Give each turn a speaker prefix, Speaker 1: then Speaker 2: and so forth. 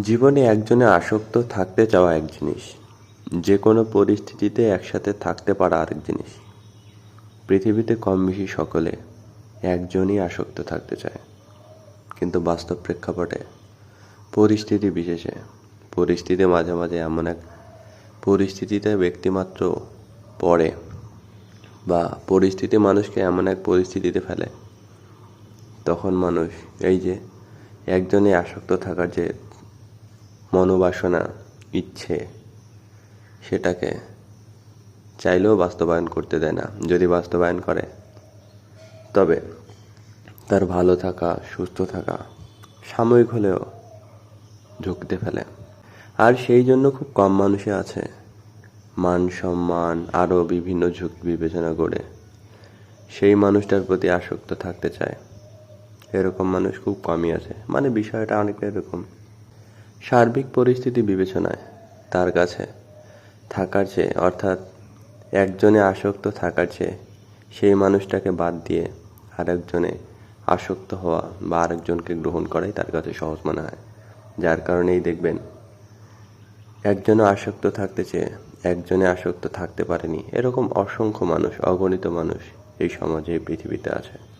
Speaker 1: জীবনে একজনে আসক্ত থাকতে চাওয়া এক জিনিস। যে কোনো পরিস্থিতিতে একসাথে থাকতে পারা আরেক জিনিস। পৃথিবীতে কম বেশি সকলে একজনই আসক্ত থাকতে চায়। কিন্তু বাস্তব প্রেক্ষাপটে, পরিস্থিতি বিশেষে, পরিস্থিতি মাঝে মাঝে এমন এক পরিস্থিতিতে ব্যক্তিমাত্র পড়ে বা পরিস্থিতি মানুষকে এমন এক পরিস্থিতিতে ফেলে, তখন মানুষ এই যে একজনে আসক্ত থাকার যে মনোবাসনা, ইচ্ছে, সেটাকে চাইলেও বাস্তবায়ন করতে দেয় না, যদি বাস্তবায়ন করে। তবে তার ভালো থাকা, সুস্থ থাকা সাময়িক হলেও ঝুঁকতে ফেলে। আর সেই জন্য খুব কম মানুষে আছে মান সম্মান, আরও বিভিন্ন ঝুঁকি বিবেচনা করে সেই মানুষটার প্রতি আসক্ত থাকতে চায়। এরকম মানুষ খুব কমই আছে। মানে বিষয়টা অনেকটা এরকম। সার্বিক পরিস্থিতি বিবেচনায় তার কাছে থাকার চেয়ে, অর্থাৎ একজনে আসক্ত থাকার চেয়ে সেই মানুষটাকে বাদ দিয়ে আরেকজনে আসক্ত হওয়া বা আরেকজনকে গ্রহণ করাই তার কাছে সহজ মনে হয়। যার কারণেই দেখবেন একজনে আসক্ত থাকতে চেয়ে একজনে আসক্ত থাকতে পারেনি। এরকম অসংখ্য মানুষ, অগণিত মানুষ এই সমাজে, পৃথিবীতে আছে।